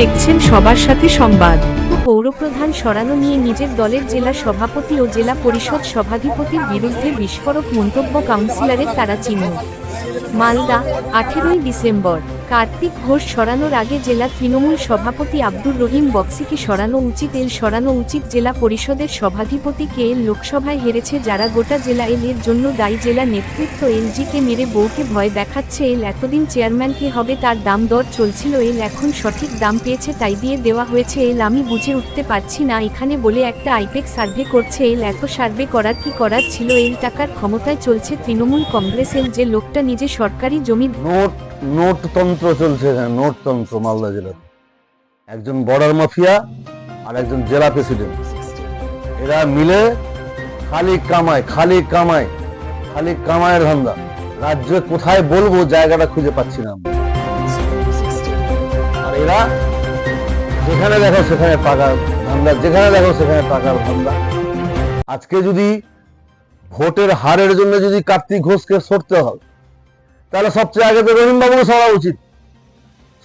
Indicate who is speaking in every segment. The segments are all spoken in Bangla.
Speaker 1: দেখছেন সবার সাথে সংবাদ। পৌরপ্রধান সরানো নিয়ে নিজের দলের জেলা সভাপতি ও জেলা পরিষদ সভাধিপতির বিরুদ্ধে বিস্ফোরক মন্তব্য কাউন্সিলরের তারা চিহ্ন। মালদা, আঠেরোই ডিসেম্বর। কার্তিক ঘোষ সরানোর আগে জেলা তৃণমূল সভাপতি আব্দুর রহিম বক্সিকে সরানো উচিত এল সরানো উচিত জেলা পরিষদের সভাধিপতি কে এল লোকসভায় হেরেছে যারা গোটা জেলা এল এর জন্য দায়ী জেলা নেতৃত্ব এলজিকে মেরে বউকে ভয় দেখাচ্ছে এল, এতদিন চেয়ারম্যান কে হবে তার দাম দর চলছিল এল, এখন সঠিক দাম পেয়েছে তাই দিয়ে দেওয়া হয়েছে এল, আমি বুঝে উঠতে পারছি না, এখানে বলে একটা আইপেক সার্ভে করছে এল, এত সার্ভে করার কি করার ছিল এল, টাকার ক্ষমতায় চলছে তৃণমূল কংগ্রেস এল, যে লোকটা নিজে সরকারি জমি
Speaker 2: নোট নোট তন্ত্র চলছে নোট তন্ত্র মালদা জেলাতে একজন বর্ডার মাফিয়া আর একজন জেলা প্রেসিডেন্ট। এরা মিলে খালি কামায় খালি কামায়, খালি কামায়ের ধান্দা। রাজ্যে কোথায় বলব জায়গাটা খুঁজে পাচ্ছি না আর এরা যেখানে দেখো সেখানে টাকার ধান্দা, যেখানে দেখো সেখানে টাকার ধান্দা। আজকে যদি ভোটের হারের জন্য যদি কার্তিক ঘোষকে সরতে হয় তাহলে সবচেয়ে আগে তো রহিম বাবুকে সরা উচিত।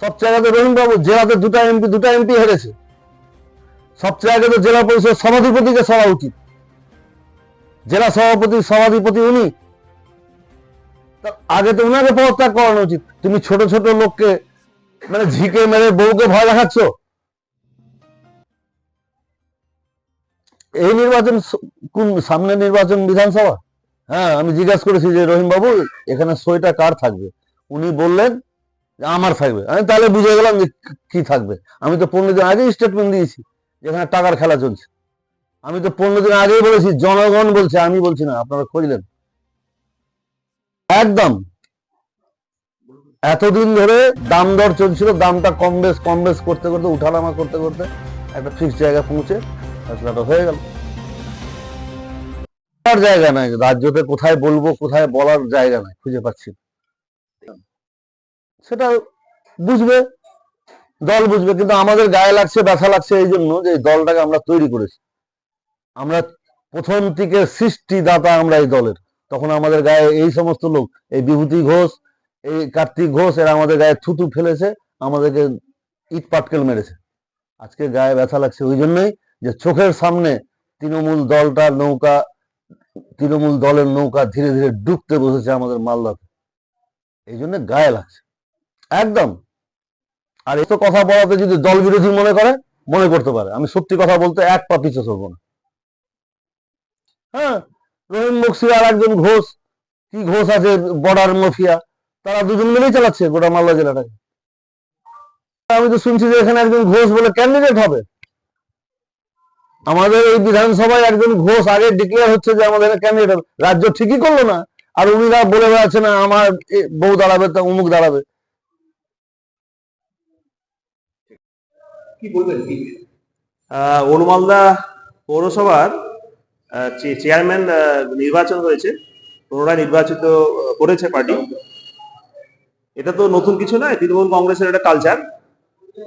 Speaker 2: সবচেয়ে আগে তো রহিম বাবু জেলাতে দুটা এমপি দুটা এমপি হেরেছে। সবচেয়ে আগে তো জেলা পরিষদ সভাধিপতিকে সরা উচিত। জেলা সভাপতি সভাধিপতি উনি। আগে তো উনাকে পদত্যাগ করানো উচিত। তুমি ছোট ছোট লোককে মানে ঝিকে মেরে বউকে ভয় দেখাচ্ছ? এই নির্বাচন কোন সামনে নির্বাচন বিধানসভা? হ্যাঁ আমি জিজ্ঞাসা করেছি যে, রহিম বাবু, এখানে সইটা কার থাকবে? উনি বললেন আমার থাকবে। আমি তাহলে বুঝে গেলাম যে, কি- থাকবে? আমি তো পনেরো দিন আগেই স্টেটমেন্ট দিয়েছি যে, এখানে টাকার খেলা চলছে। আমি তো পনেরো দিন আগেই বলেছি, জনগণ বলছে, আমি বলছি না, আপনারা খুঁজলেন। একদম। এতদিন ধরে দাম দর চলছিল, দামটা কম বেশ কম বেশ করতে করতে, উঠানামা করতে করতে একটা ফিক্সড জায়গায় পৌঁছে, ফেসলাটা হয়ে গেল। বলার জায়গা নাই রাজ্যতে কোথায় বলব, কোথায় বলার জায়গা নাই, খুঁজে পাচ্ছি সেটা বুঝবে, দল বুঝবে, কিন্তু আমাদের গায়ে লাগছে, ব্যথা লাগছে এই জন্য যে দলটাকে আমরা তৈরি করেছি। আমরা প্রথম থেকে সৃষ্টিদাতা আমরা এই দলের। তখন আমাদের গায়ে এই সমস্ত লোক, এই বিভূতি ঘোষ, এই কার্তিক ঘোষ, এরা আমাদের গায়ে থুতু ফেলেছে, আমাদেরকে ইট পাটকেল মেরেছে। আজকে গায়ে ব্যথা লাগছে ওই জন্যই যে চোখের সামনে তৃণমূল দলটার নৌকা তৃণমূল দলের নৌকা ধীরে ধীরে ডুবতে বসেছে আমাদের মালদাতে। এই জন্য গায়ে লাগছে। একদম। আর এত কথা বলাতে যদি দল বিরোধী মনে করে, মনে করতে পারে। আমি সত্যি কথা বলতে এক পা পিছু চলবো না। হ্যাঁ রহিম বক্সি আর একজন ঘোষ। কি ঘোষ আছে বর্ডার মাফিয়া? তারা দুজন মিলেই চালাচ্ছে গোটা মালদা জেলাটাকে। আমি তো শুনছি যে এখানে একজন ঘোষ বলে ক্যান্ডিডেট হবে। আমাদের এই বিধানসভায় একজন ঘোষ আগে ডিক্লেয়ার হচ্ছে যে আমাদের ক্যান্ডিডেট রাজ্য ঠিকই করল না আর উনিরা বলে বেড়াচ্ছে না আমার এ বউ দাঁড়াবে তা উমুক দাঁড়াবে।
Speaker 3: কি বলবেন? কি? পৌরসভার চে- চেয়ারম্যান নির্বাচন হয়েছে পুনরায় নির্বাচিত করেছে পার্টি। এটা তো নতুন কিছু নয় তৃণমূল কংগ্রেসের একটা কালচার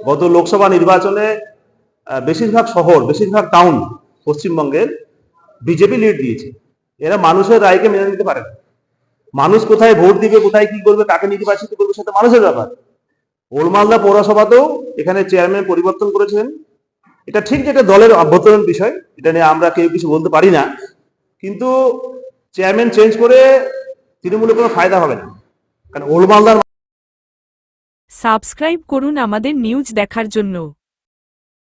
Speaker 3: গত লোকসভা নির্বাচনে বেশিরভাগ শহর, বেশিরভাগ টাউন পশ্চিমবঙ্গের বিজেপি লিড দিয়েছে। এরা মানুষের রায়কে মেনে নিতে পারে না। মানুষ কোথায় ভোট দিবে, কোথায় কি করবে, কাকে নির্বাচিত করবে সেটা মানুষের ব্যাপার। ওলমালদা পৌরসভাতেও এখানে চেয়ারম্যান পরিবর্তন করেছেন। এটা ঠিক যেটা দলের অভ্যন্তরীণ বিষয়, এটা নিয়ে আমরা কেউ কিছু বলতে পারি না। কিন্তু চেয়ারম্যান চেঞ্জ করে তৃণমূলের কোনো ফায়দা হবে না। কারণ ওলমালদার
Speaker 1: সাবস্ক্রাইব করুন আমাদের নিউজ দেখার জন্য।